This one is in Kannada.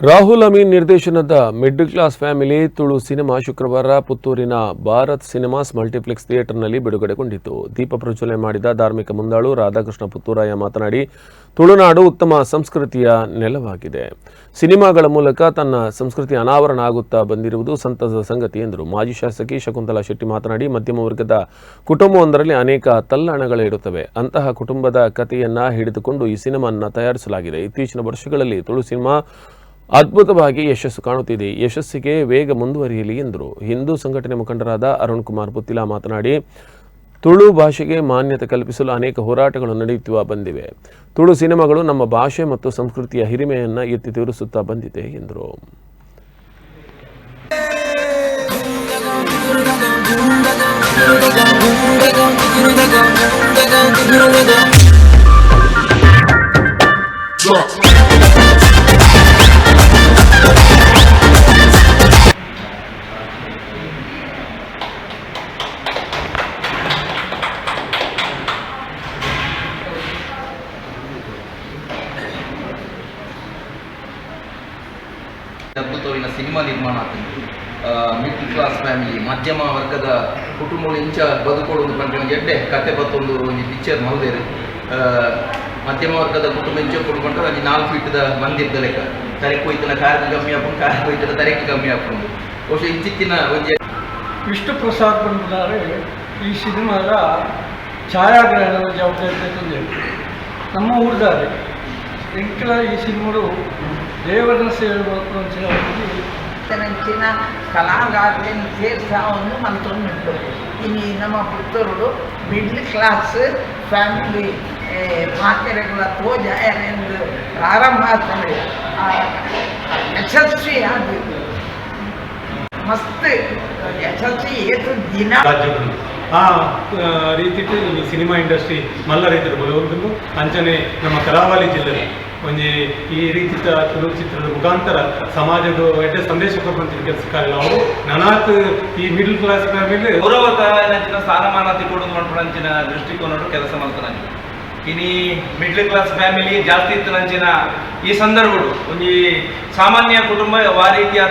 ರಾಹುಲ್ ಅಮೀನ್ ನಿರ್ದೇಶನದ middle class family Tulu cinema ಶುಕ್ರವಾರ ಪುತ್ತೂರಿನ ಭಾರತ್ ಸಿನಿಮಾಸ್ ಮಲ್ಟಿಪ್ಲೆಕ್ಸ್ ಥಿಯೇಟರ್ನಲ್ಲಿ ಬಿಡುಗಡೆಗೊಂಡಿತು. ದೀಪ ಪ್ರಜ್ವಲನೆ ಮಾಡಿದ ಧಾರ್ಮಿಕ ಮುಂದಾಳು ರಾಧಾಕೃಷ್ಣ ಪುತ್ತೂರಾಯ ಮಾತನಾಡಿ, ತುಳುನಾಡು ಉತ್ತಮ ಸಂಸ್ಕೃತಿಯ ನೆಲವಾಗಿದೆ. ಸಿನಿಮಾಗಳ ಮೂಲಕ ತನ್ನ ಸಂಸ್ಕೃತಿ ಅನಾವರಣ ಆಗುತ್ತಾ ಬಂದಿರುವುದು ಸಂತಸದ ಸಂಗತಿ ಎಂದರು. ಮಾಜಿ ಶಾಸಕಿ ಶಕುಂತಲಾ ಶೆಟ್ಟಿ ಮಾತನಾಡಿ, ಮಧ್ಯಮ ವರ್ಗದ ಕುಟುಂಬವೊಂದರಲ್ಲಿ ಅನೇಕ ತಲ್ಲಣಗಳಿರುತ್ತವೆ ಅಂತಹ ಕುಟುಂಬದ ಕಥೆಯನ್ನ ಹಿಡಿದುಕೊಂಡು ಈ ಸಿನಿಮಾನ ತಯಾರಿಸಲಾಗಿದೆ. ಇತ್ತೀಚಿನ ವರ್ಷಗಳಲ್ಲಿ ತುಳು ಸಿನಿಮಾ ಅದ್ಭುತವಾಗಿ ಯಶಸ್ಸು ಕಾಣುತ್ತಿದೆ. ಯಶಸ್ಸಿಗೆ ವೇಗ ಮುಂದುವರಿಯಲಿ ಎಂದರು. ಹಿಂದೂ ಸಂಘಟನೆ ಮುಖಂಡರಾದ ಅರುಣ್ ಕುಮಾರ್ ಪುತ್ತಿಲ ಮಾತನಾಡಿ, ತುಳು ಭಾಷೆಗೆ ಮಾನ್ಯತೆ ಕಲ್ಪಿಸಲು ಅನೇಕ ಹೋರಾಟಗಳು ನಡೆಯುತ್ತಾ ಬಂದಿವೆ. ತುಳು ಸಿನಿಮಾಗಳು ನಮ್ಮ ಭಾಷೆ ಮತ್ತು ಸಂಸ್ಕೃತಿಯ ಹಿರಿಮೆಯನ್ನು ಎತ್ತಿ ತೋರಿಸುತ್ತಾ ಬಂದಿದೆ, ಎಂದರು. ಅದ್ಭುತವಿನ ಸಿನಿಮಾ ನಿರ್ಮಾಣ ಆಗ್ತದೆ. ಮಿಡ್ಲ್ ಕ್ಲಾಸ್ ಫ್ಯಾಮಿಲಿ ಮಧ್ಯಮ ವರ್ಗದ ಕುಟುಂಬಗಳು ಇಂಚ ಬದುಕೊಳ್ಳುವುದು ಪಂಡ ಒಂದು ಎಡ್ಡೆ, ಕತೆ ಬತ್ತೊಂದು ಒಂದು ಪಿಕ್ಚರ್ ಮಲ್ದೇರು. ಮಧ್ಯಮ ವರ್ಗದ ಕುಟುಂಬ ಇಂಚ ಕೊಡ್ಕೊಂಡ್ರೆ ಅಲ್ಲಿ ನಾಲ್ಕು ಫೀಟ್ದ ಮಂದಿರ್ದ ಲೆಕ್ಕ. ತರೆಕ್ ಹೋಯ್ತಿನ ಕಾರ್ಗೆ ಕಮ್ಮಿ ಹಾಕೊಂಡು ಕಾರ್ಗೆ ಹೋಯ್ತಿನ ತರೆಕ್ಕೆ ಕಮ್ಮಿ ಹಾಕೊಂಡು ಬಹುಶಃ ಇಂಚಿತ್ತಿನ ಒಂದು ವಿಷ್ಣು ಪ್ರಸಾದ್ ಬಂದಿದ್ದಾರೆ. ಈ ಸಿನಿಮಾದ ಛಾಯಾಗ್ರಹಣದ ಜವಾಬ್ದಾರಿ ತಂದೆ ನಮ್ಮ ಊರಿದ್ದಾರೆ ಎಂಕಲ ಈ ಸಿನಿಮಾಡು ದೇವರನ್ನ ಸೇವೆ ಮಾಡ್ಕೊಂಡು ನಂಚಿನ ಕಲಾಗಾರರನ್ನು ಸೇರ್ಸಾವನ್ನು ಮಂತ್ರುಂಟು ಇನ್ನು ನಮ್ಮ ಪುತ್ತೂರು ಮಿಡ್ಲ್ ಕ್ಲಾಸ್ ಫ್ಯಾಮಿಲಿ ಮಾತೆರೆಗಳ ತೋಜ ಎಂದು ಪ್ರಾರಂಭ ಆಗ್ತದೆ. ಆ, ಯಶಸ್ವಿ ಆಗಿದೆ ಮಸ್ತ್ ಯಶಸ್ವಿ ಏತು ದಿನ. ಆ ರೀತಿ ಸಿನಿಮಾ ಇಂಡಸ್ಟ್ರಿ ಮಲ್ಲ ರೀತಿಯ ಬಲವಂತನು ಅಂಚನೆ ನಮ್ಮ ಕರಾವಳಿ ಜಿಲ್ಲೆ ಒಂಜಿ ಈ ರೀತಿ ಚಲನಚಿತ್ರದ ಚಿತ್ರದ ಮುಖಾಂತರ ಸಮಾಜದ ಒಳ್ಳೆ ಸಂದೇಶ ಕೊಡುವಂತ ಕೆಲಸ ಕಾರ್ಯ. ಅವರು ನನಾತ್ ಈ ಮಿಡಲ್ ಕ್ಲಾಸ್ ಫ್ಯಾಮಿಲಿ ಗೌರವತನಂಚಿನ ಸ್ಥಾನಮಾನ ಕೊಡೋದು ಮಾಡ್ಕೊಂಡಂಚಿನ ದೃಷ್ಟಿಕೋನರು ಕೆಲಸ ಮಾಡ್ತಾನೆ ಇನಿ ಮಿಡ್ಲ್ ಕ್ಲಾಸ್ ಫ್ಯಾಮಿಲಿ ಜಾಸ್ತಿ ಇತ್ತನಂಚಿನ ಈ ಸಂದರ್ಭಗಳು ಒಂದು ಸಾಮಾನ್ಯ ಕುಟುಂಬ ಆ ರೀತಿಯ